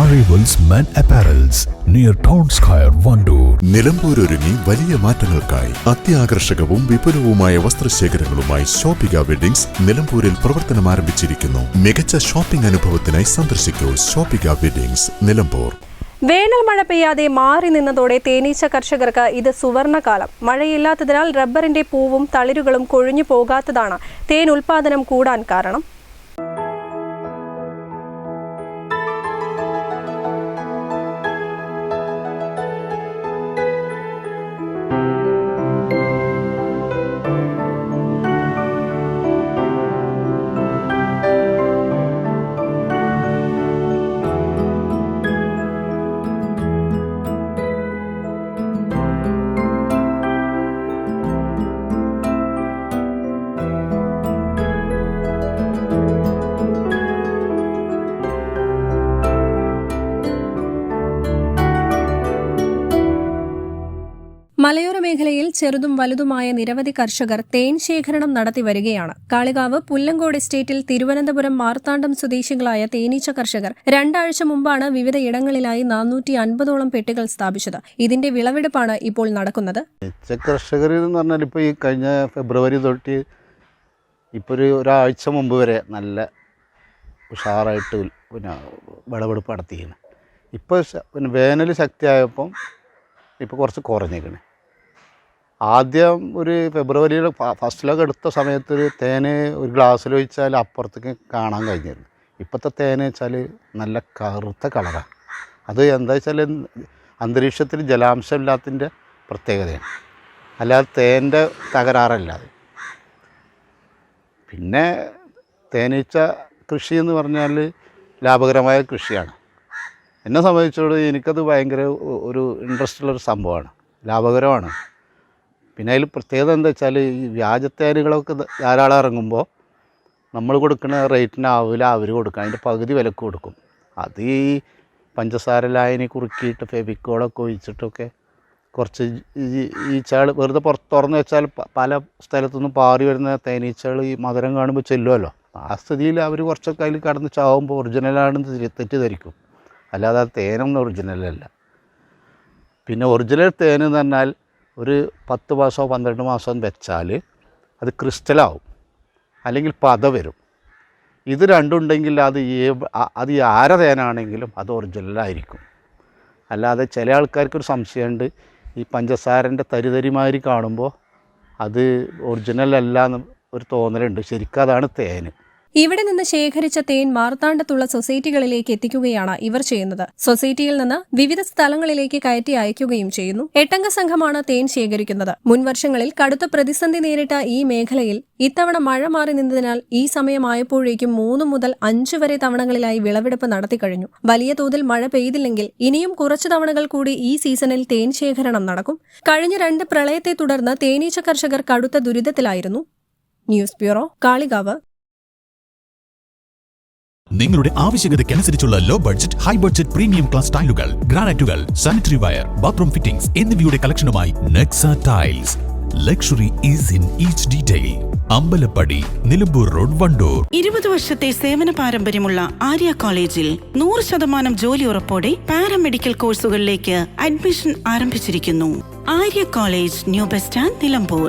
Arrivals Men Apparels near Town Square, Vandoor. Nilambur ഒരുങ്ങി വലിയ മാറ്റങ്ങൾക്കായി അത്യാകർഷകവും വിപുലവുമായ വസ്ത്രശേഖരങ്ങളുമായി Shoppika weddings നിലമ്പൂരിൽ പ്രവർത്തനം ആരംഭിച്ചിരിക്കുന്നു. മികച്ച ഷോപ്പിംഗ് അനുഭവത്തിനായി സന്ദർശിക്കൂ ഷോപ്പിക വെഡിങ്സ് നിലമ്പൂർ. വേനൽ മഴ പെയ്യാതെ മാറി നിന്നതോടെ തേനീച്ച കർഷകർക്ക് ഇത് സുവർണകാലം. മഴയില്ലാത്തതിനാൽ റബ്ബറിന്റെ പൂവും തളിരുകളും കൊഴിഞ്ഞു പോകാത്തതാണ് തേൻ ഉൽപാദനം കൂടാൻ കാരണം. മേഖലയിൽ ചെറുതും വലുതുമായ നിരവധി കർഷകർ തേൻ ശേഖരണം നടത്തി വരികയാണ്. കാളികാവ് പുല്ലങ്കോട് എസ്റ്റേറ്റിൽ തിരുവനന്തപുരം മാർത്താണ്ഡം സ്വദേശികളായ തേനീച്ച കർഷകർ രണ്ടാഴ്ച മുമ്പാണ് വിവിധ ഇടങ്ങളിലായി നാനൂറ്റി അൻപതോളം പെട്ടികൾ സ്ഥാപിച്ചത്. ഇതിന്റെ വിളവെടുപ്പാണ് ഇപ്പോൾ നടക്കുന്നത്. പറഞ്ഞാൽ ഇപ്പോൾ ഈ കഴിഞ്ഞ ഫെബ്രുവരി തൊട്ട് ഇപ്പോൾ ഒരു ഒരാഴ്ച മുമ്പ് വരെ നല്ല ഉഷാറായിട്ട് പിന്നെ വിളവെടുപ്പ് നടത്തിയിരുന്നു ഇപ്പോൾ പിന്നെ വേനൽ ശക്തിയായപ്പം ഇപ്പോൾ കുറച്ച് കുറഞ്ഞേക്കണ് ആദ്യം ഒരു ഫെബ്രുവരിയിൽ ഫസ്റ്റിലൊക്കെ എടുത്ത സമയത്ത് ഒരു തേന് ഒരു ഗ്ലാസ്സിൽ ഒഴിച്ചാൽ അപ്പുറത്തേക്ക് കാണാൻ കഴിഞ്ഞിരുന്നു. ഇപ്പോഴത്തെ തേന് വെച്ചാൽ നല്ല കറുത്ത കളറാണ് അത് എന്താ വെച്ചാൽ അന്തരീക്ഷത്തിൽ ജലാംശം ഇല്ലാത്തതിന്റെ പ്രത്യേകതയാണ്. അല്ലാതെ തേന്റെ തകരാറല്ല അത്. പിന്നെ തേനീച്ച കൃഷി എന്ന് പറഞ്ഞാൽ ലാഭകരമായ കൃഷിയാണ്. എന്നെ സംബന്ധിച്ചോട് എനിക്കത് ഭയങ്കര ഒരു ഇൻട്രസ്റ്റുള്ളൊരു സംഭവമാണ്. ലാഭകരമാണ്. പിന്നെ അതിൽ പ്രത്യേകത എന്താ വെച്ചാൽ ഈ വ്യാജ തേനുകളൊക്കെ ധാരാളം ഇറങ്ങുമ്പോൾ നമ്മൾ കൊടുക്കുന്ന റേറ്റിനാവില്ല അവർ കൊടുക്കുക അതിന്റെ പകുതി വിലക്ക് കൊടുക്കും. അത് ഈ പഞ്ചസാര ലായനി കുറുക്കിയിട്ട് ഫെബിക്കോളൊക്കെ ഒഴിച്ചിട്ടൊക്കെ കുറച്ച് ഈച്ചകൾ വെറുതെ പുറത്ത് തുറന്ന് വെച്ചാൽ പല സ്ഥലത്തുനിന്നും പാറി വരുന്ന തേനീച്ചകൾ ഈ മധുരം കാണുമ്പോൾ ചെല്ലുമല്ലോ ആ സ്ഥിതിയിൽ അവർ കുറച്ചൊക്കെ അതിൽ കടന്ന് ചാവുമ്പോൾ ഒറിജിനലാണെന്ന് തെറ്റി- തെറ്റിദ്ധരിക്കും. അല്ലാതെ ആ തേനൊന്നും ഒറിജിനലല്ല പിന്നെ ഒറിജിനൽ തേൻ എന്ന് പറഞ്ഞാൽ ഒരു പത്ത് മാസമോ പന്ത്രണ്ട് മാസമോ വെച്ചാൽ അത് ക്രിസ്റ്റലാവും. അല്ലെങ്കിൽ പത വരും. ഇത് രണ്ടുണ്ടെങ്കിൽ അത് അത് ആര തേനാണെങ്കിലും അത് ഒറിജിനലായിരിക്കും. അല്ലാതെ ചില ആൾക്കാർക്കൊരു സംശയമുണ്ട്. ഈ പഞ്ചസാരന്റെ തരിതരിമാതിരി കാണുമ്പോൾ അത് ഒറിജിനൽ അല്ല എന്ന് ഒരു തോന്നലുണ്ട്. ശരിക്കും അതാണ് തേന് ഇവിടെ നിന്ന് ശേഖരിച്ച തേൻ മാർത്താണ്ഡത്തുള്ള സൊസൈറ്റികളിലേക്ക് എത്തിക്കുകയാണ് ഇവർ ചെയ്യുന്നത്. സൊസൈറ്റിയിൽ നിന്ന് വിവിധ സ്ഥലങ്ങളിലേക്ക് കയറ്റി അയക്കുകയും ചെയ്യുന്നു. എട്ടംഗ സംഘമാണ് തേൻ ശേഖരിക്കുന്നത്. മുൻവർഷങ്ങളിൽ കടുത്ത പ്രതിസന്ധി നേരിട്ട ഈ മേഖലയിൽ ഇത്തവണ മഴ മാറി നിന്നതിനാൽ ഈ സമയമായപ്പോഴേക്കും മൂന്ന് മുതൽ അഞ്ചു വരെ തവണകളിലായി വിളവെടുപ്പ് നടത്തിക്കഴിഞ്ഞു വലിയ തോതിൽ മഴ പെയ്തില്ലെങ്കിൽ ഇനിയും കുറച്ചു തവണകൾ കൂടി ഈ സീസണിൽ തേൻ ശേഖരണം നടക്കും. കഴിഞ്ഞ രണ്ട് പ്രളയത്തെ തുടർന്ന് തേനീച്ച കർഷകർ കടുത്ത ദുരിതത്തിലായിരുന്നു. News bureau Kalikavu. നിങ്ങളുടെ ആവശ്യകതയ്ക്കനുസരിച്ചുള്ള low budget high budget premium class ടൈലുകൾ ഗ്രാനൈറ്റുകൾ സാനിറ്ററി വയർ ബാത്റൂം ഫിറ്റിംഗ്സ് എന്നിവയുടെ കളക്ഷനുമായി Nexa tiles luxury is in each detail Ambalappadi Nilambur road Wandoor. ഇരുപത് വർഷത്തെ സേവന പാരമ്പര്യമുള്ള ആര്യ കോളേജിൽ നൂറ് ശതമാനം ജോലി ഉറപ്പോടെ പാരാമെഡിക്കൽ കോഴ്സുകളിലേക്ക് അഡ്മിഷൻ ആരംഭിച്ചിരിക്കുന്നു. Arya college new bus stand Nilambur.